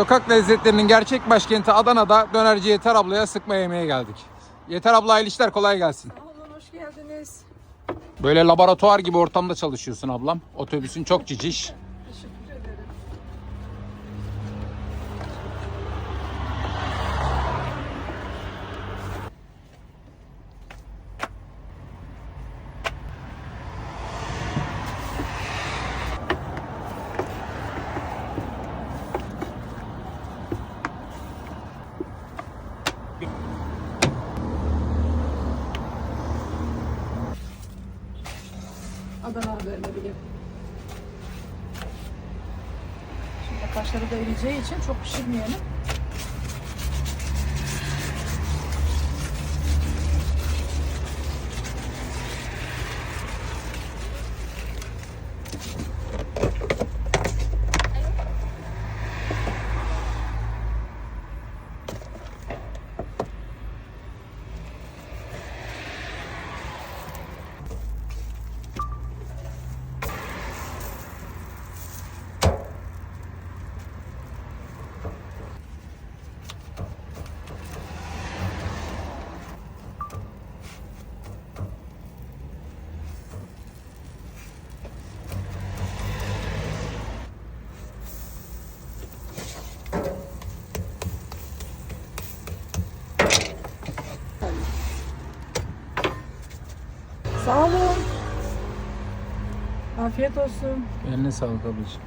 Sokak lezzetlerinin gerçek başkenti Adana'da dönerci Yeter ablaya sıkma yemeğe geldik. Yeter abla hayırlı işler kolay gelsin. Olun, hoş geldiniz. Böyle laboratuvar gibi ortamda çalışıyorsun ablam. Otobüsün çok ciciş. Adana haberleri. Şimdi kaşları da eriyeceği için çok pişirmeyelim. Sağ olun. Afiyet olsun. Eline sağlık ablacığım.